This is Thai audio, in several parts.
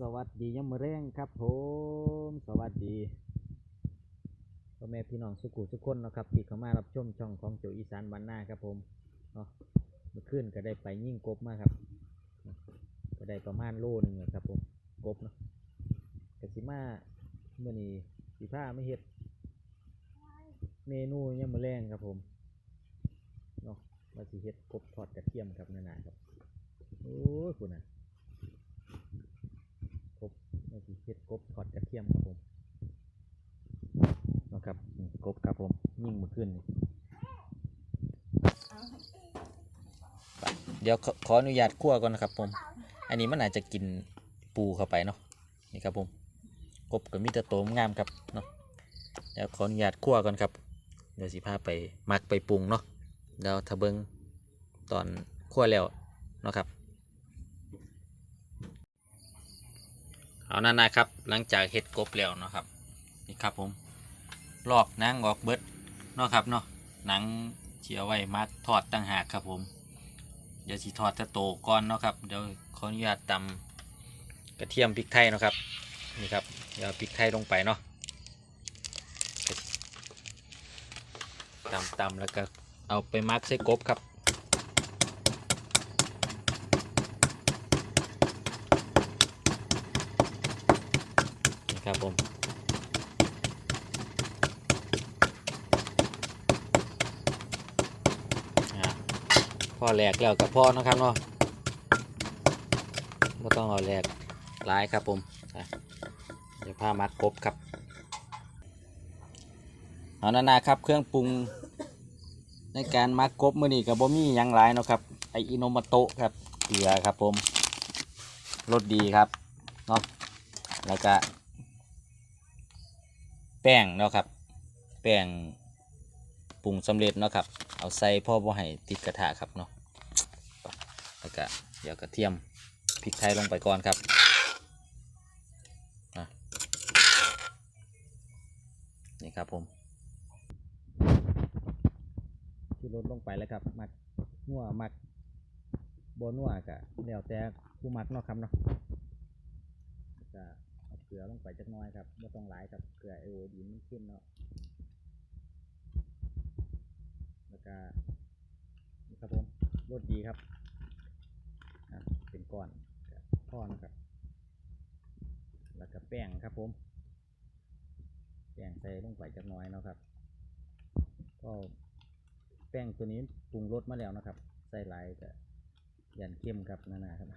สวัสดียามมอแรงครับผมสวัสดีพ่อแม่พี่น้องสุขุสุขคนนะครับที่เข้ามารับชมช่องของโจอีสานบ้านนาครับผมเนาะเมื่อคืนก็ได้ไปยิ่งกบมากครับ ก็ได้ประมาณโลหนึงครับผมกบเนาะกสิมาเมื่อนี้สีผ้าไม่เห็ด เมนูยามมอแรงครับผมเนาะมาสิเห็ดกบทอดกระเทียมครับนานาครับโอ้ยคุณน่ะ กบนี่คือ เห็ดกบทอดกระเทียมครับผมนะครับกบครับผมยิ่งมือขึ้นเดี๋ยวขอขออนุญาตคั่วก่อนนะครับผม อันนี้มันอาจจะกินปูเข้าไปเนาะนี่ครับผมกบกับมีแต่โตมงามครับเนาะเดี๋ยวขออนุญาตคั่วก่อนครับเดี๋ยวสิพาไปหมักไปปรุงเนาะแล้วถ้าเบิงตอนคั่วแล้วเนาะครับ เอานั่นนะครับ หลังจากเห็ดกบแล้วเนาะครับนี่ครับผมลอกหนังออกเบิดเนาะครับเนาะหนังเจียวไว้มาทอดตั้งหากครับผมเดี๋ยวสิทอดจะโตก่อนเนาะครับเดี๋ยวขออนุญาตตำกระเทียมพริกไทยเนาะครับนี่ครับเดี๋ยวพริกไทยลงไปเนาะตำตำแล้วก็เอาไปมักใส่กบครับ ครับผมพ่อแหลกแล้วกับพ่อนะครับเนาะไม่ต้องเอาแหลกหลายครับผมเดี๋ยวพามัดกบครับเอานานาครับเครื่องปรุงในการมักกบมือนี้กับบ่มีหยังหลายเนาะครับไออิโนมาโตะครับเกลือครับผมรสดีครับเนาะแล้วก็ แป้งเนาะครับ แป้งปรุงสำเร็จเนาะครับ เอาใส่พ่อบ่ให้ติดกระทะครับเนาะแล้วก็เดี๋ยวกระเทียมพริกไทยลงไปก่อนครับนี่ครับผมที่ลดลงไปแล้วครับมักนัวมักบนัวกะแล้วแต่ผู้มักเนาะครับเนาะ เกลือลงไปจักน้อยครับไม่ต้องหลายครับเกลือไอโอดีนมันเข้มเนาะแล้วก็นี่ครับผมรสดีครับอะเป็นก้อนก็พ่อนครับ แล้วก็แป้งครับผม แป้งใส่ลงไปจักน้อยเนาะครับ ก็แป้งตัวนี้ปรุงรสมาแล้วนะครับ ใส่หลายก็ยันเข้มครับนั่นนะครับ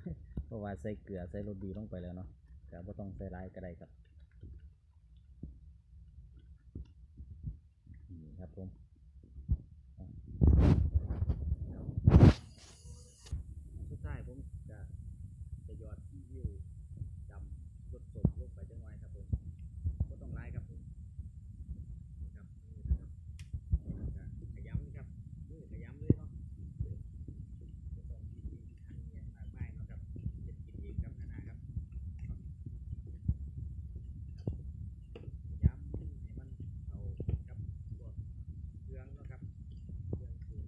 เพราะว่าใส่เกลือใส่รสดีลงไปแล้วเนาะ ก็บ่ต้องใส่ร้ายก็ได้ครับ นี่ครับผมสุดท้ายผมจะจะหยอดที่ยิ้วดำรสสดลงไปจังหน่อยครับผมบ่ต้องร้ายครับผมนี่ครับนี่นะครับก็ขยำครับมือขยำเลยเนาะบ่ต้องคิดดีทันเนี่ยมากมายเนาะครับเป็นกินเองครับนานาครับ ย้ำให้มันเข้ากับพวกเครื่องเนาะครับเครื่องปรุง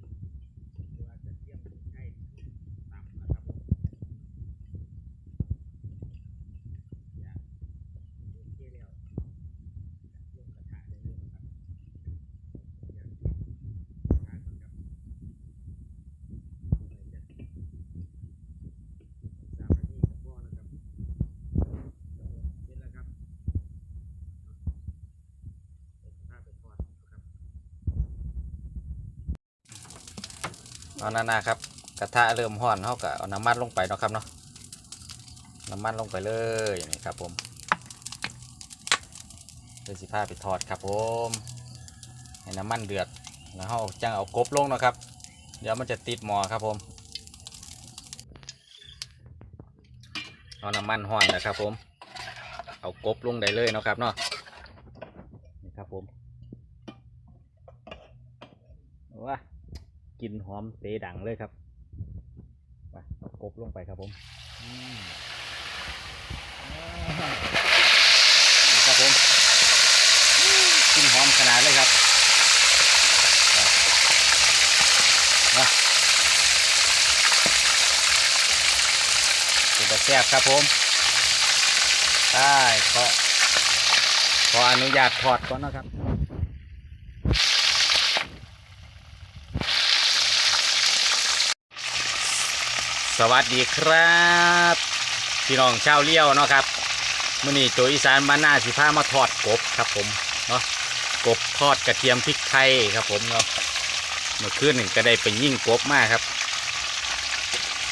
หรือว่าจะเทียมใช้ตามนะครับผมอย่างโอเคแล้วลงกระทะได้เลยนะครับอย่างที่กระทะก่อนครับไปจะสามนาทีก็พอแล้วครับเสร็จแล้วครับ เอาหน้านาครับ กระทะเริ่มห่อนเขาก็เอาน้ำมันลงไปเนาะครับเนาะน้ำมันลงไปเลยนี่ครับผมเลยสิผ้าไปทอดครับผมให้น้ำมันเดือดแล้วเขาจังเอากบลงนะครับ เดี๋ยวมันจะติดหมอครับผมเอาน้ำมันห่อนนะครับผม เอากบลงได้เลยนะครับเนาะนี่ครับผมว้า กลินหอมเตะดังเลยครับไปเอากบลงไปครับผมนี่ครับผมกลินหอมขนาดเลยครับมาเป็นตะแซ่บครับผมได้ขอขออนุญาตถอดก่อนนะครับ สวัสดีครับ พี่น้องชาวเลี้ยวเนาะครับมื่อนี้โจอีสานบ้าหน้าสิพามาทอดกบครับผมเนาะกบทอดกระเทียมพริกไทยครับผมเนาะเมื่อคืนหนึ่งก็ได้ไปยิ่งกบมากครับ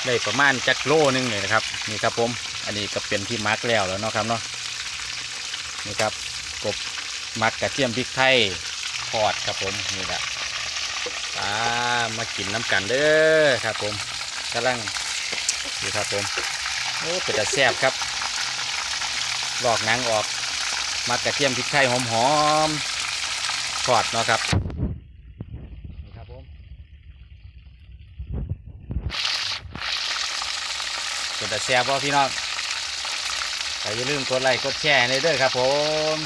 ได้ประมาณจักโลนึงเลยนะครับนี่ครับผมอันนี้ก็เป็นที่มักแล้วแล้วเนาะครับเนาะนี่ครับกบมักกระเทียมพริกไทยทอดครับผมนี่แหละมากินน้ำกันเด้อครับผมกำลัง นี่ครับผมโอ้เป็นแต่แซ่บครับลอกหนังออกมักกระเทียมพริกไทยหอมๆทอดเนาะครับนี่ครับผมเป็นแต่แชร์พ่อพี่น้องอย่าลืมกดไลค์กดแชร์ในเด้อครับผม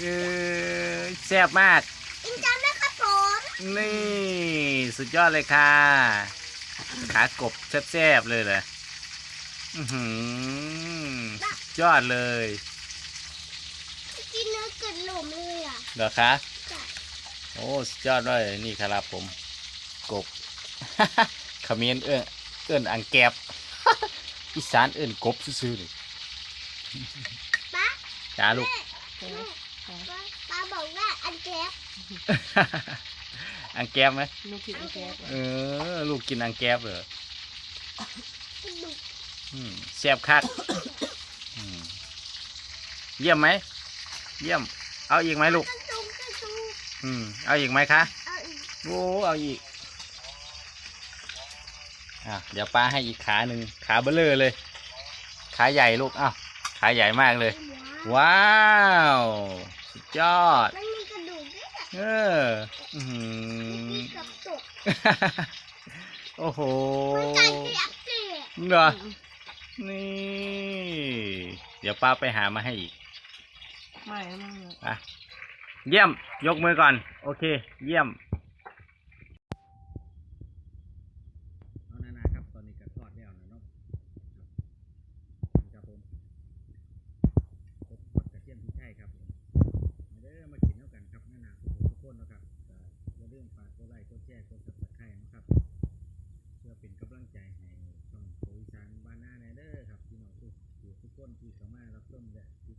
เออแซ่บมาก อินจำได้ครับผมนี่ สุดยอดเลยค่ะ ขากบแซ่บๆเลยเหรออือหือสุดยอดเลยกินเนื้อเกิดหลุมเลยอะเหรอคะจ้ะโอ้สุดยอดเลยนี่ครับผม กบเขมิ้นเอื้อนเอื้อนอังแกบอีสานเอื้อนกบซื่อๆเลยป้าจ้าลูกลูก ป้าป้าบอกว่าอันแก๊บอังแกบไหมลูกคิดอีกแก๊บเออ ลูกกินอังแกบเหรอดุกอืมแซ่บคักอืมเยี่ยมไหม เยี่ยม เอาอีกไหมลูกกระจุงกระจุงอืม เอาอีกไหมคะเอาอีกโอ้เอาอีก อะ เดี๋ยวป้าให้อีกขาหนึ่งขาเบลเลอเลย ขาใหญ่ลูก อ้าว ขาใหญ่มากเลย ว้าวว้าวสุด ยอด มันมีกระดูกด้วยอะเอออื้อหืมีอกับตุกโอ้โหมันใจเสียบเสียเหรอ นี่ เดี๋ยวป้าไปหามาให้อีก ไม่ไม่ไม่อะเยี่ยม ยกมือก่อน โอเค เยี่ยมเอานานาครับ ตอนนี้ก็ทอดแล้วนะเนาะครับผมกบกดกระเทียมพริกไทยครับผมมาเด้อมากินแล้วกันครับนานาทุกคนทุกคนนะครับก็อย่าลืมฝากกดไลค์กดแชร์กดซับสไครต์นะครับ เพื่อเป็นกำลังใจให้ช่องโคอีสานบ้านหน้าแนเด้อครับพี่น้องทุกทุกคนที่เข้ามารับชมและติด